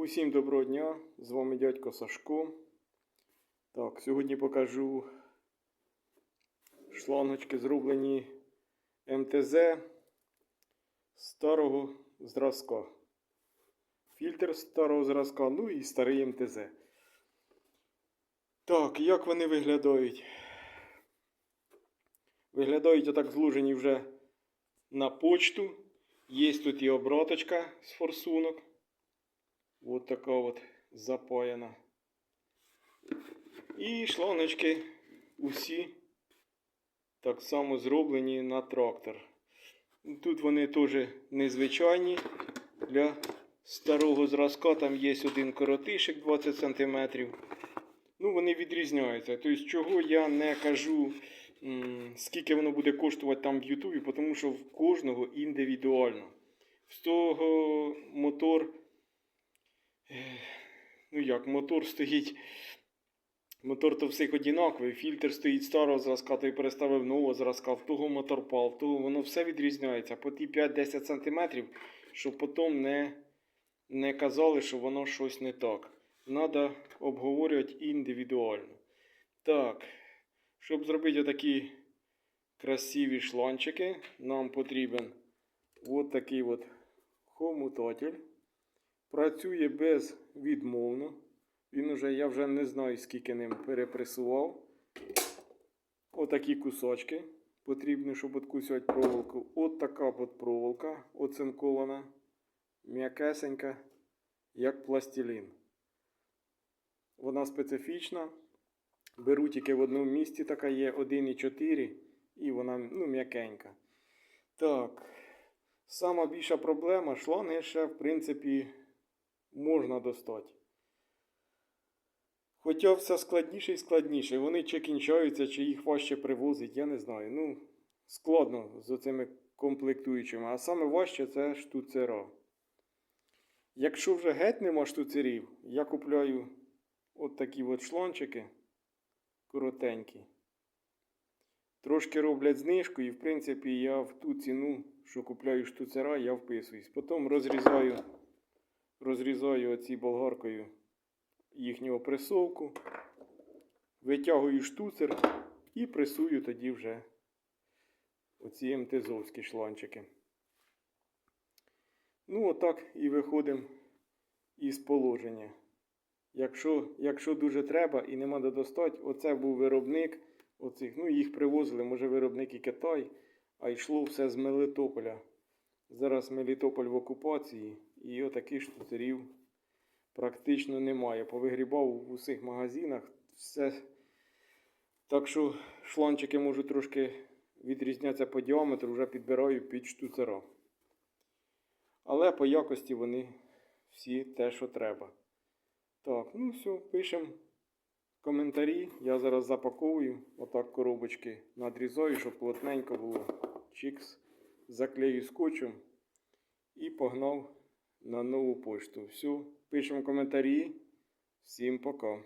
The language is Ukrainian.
Усім доброго дня! З вами дядько Сашко. Так, сьогодні покажу шлангочки, зроблені МТЗ старого зразка. Фільтр старого зразка, ну і старий МТЗ. Так, як вони виглядають? Виглядають отак зложені вже на почту. Є тут і обраточка з форсунок. Вот така от запаяна. І шланочки усі так само зроблені на трактор. Тут вони теж незвичайні. Для старого зразка там є один коротишик 20 см. Ну, вони відрізняються. Тобто, чого я не кажу, скільки воно буде коштувати там в Ютубі, тому що в кожного індивідуально. З того мотор. Ну як, мотор стоїть. Мотор то всіх однаковий, фільтр стоїть старого зразка, той переставив нового зразка, в того мотор пал, в того воно все відрізняється. По ті 5-10 см, щоб потім не, не казали, що воно щось не так. Треба обговорювати індивідуально. Так, щоб зробити отакі красиві шланчики, нам потрібен от такий от хомутатель. Працює безвідмовно. Він уже, я вже не знаю, скільки ним перепресував. Отакі кусочки. Потрібно, щоб откусувати проволоку. От така от проволока оцинкована, м'якесенька, як пластилін. Вона специфічна. Беру тільки в одному місці, така є 1,4 і вона ну, м'якенька. Так, сама більша проблема шланги ще, в принципі, можна достати. Хоча все складніше і складніше. Вони чи кінчаються, чи їх важче привозить, я не знаю. Ну, складно з цими комплектуючими. А саме важче це штуцера. Якщо вже геть нема штуцерів, я купляю от такі от шланчики коротенькі. Трошки роблять знижку, і в принципі я в ту ціну, що купляю штуцера, я вписуюсь. Потім розрізаю, розрізаю оці болгаркою їхню пресовку, витягую штуцер і пресую тоді вже оці МТЗовські шланчики. Ну, отак і виходимо із положення. Якщо якщо дуже треба і нема де достати, оце був виробник оцих, ну їх привозили, може виробник і Китай, а йшло все з Мелітополя. Зараз Мелітополь в окупації і отаких штуцерів практично немає. Повигрібав в усіх магазинах все. Так що шланчики можуть трошки відрізнятися по діаметру, вже підбираю під штуцера. Але по якості вони всі те, що треба. Так, ну все, пишемо коментарі. Я зараз запаковую отак коробочки надрізаю, щоб плотненько було. Чікс. Заклею скотчем і погнав на нову пошту. Все, пишемо коментарі. Всім пока.